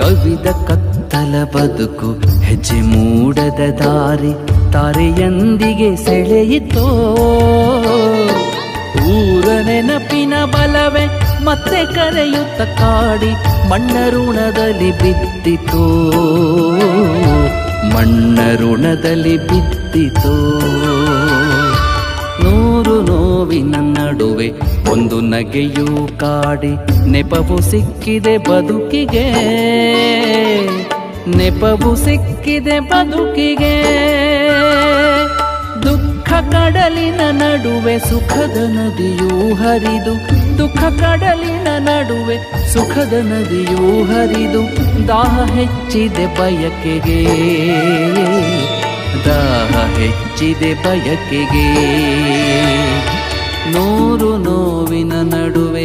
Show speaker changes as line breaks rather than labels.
ಕವಿದ ಕತ್ತಲ ಬದುಕು, ಹೆಜ್ಜೆ ಮೂಡದ ದಾರಿ ತಾರೆಯಂದಿಗೆ ಸೆಳೆಯಿತೋ. ಊರ ನೆನಪಿನ ಬಲವೆ ಮತ್ತೆ ಕರೆಯುತ್ತ ಕಾಡಿ ಮಣ್ಣ ಋಣದಲ್ಲಿ ಬಿದ್ದಿತೋ ಮಣ್ಣ ನಡುವೆ ಒಂದು ನಗೆಯೂ ಕಾಡಿ ನೆಪವು ಸಿಕ್ಕಿದೆ ಬದುಕಿಗೆ. ನೆಪವು ಸಿಕ್ಕಿದೆ ಬದುಕಿಗೆ. ದುಃಖ ಕಡಲಿನ ನಡುವೆ ಸುಖದ ನದಿಯೂ ಹರಿದು, ದುಃಖ ಕಡಲಿನ ನಡುವೆ ಸುಖದ ನದಿಯೂ ಹರಿದು, ದಾಹ ಹೆಚ್ಚಿದೆ ಬಯಕೆಗೆ. ದಾಹ ಹೆಚ್ಚಿದೆ ಬಯಕೆಗೆ. నోవిన నడువే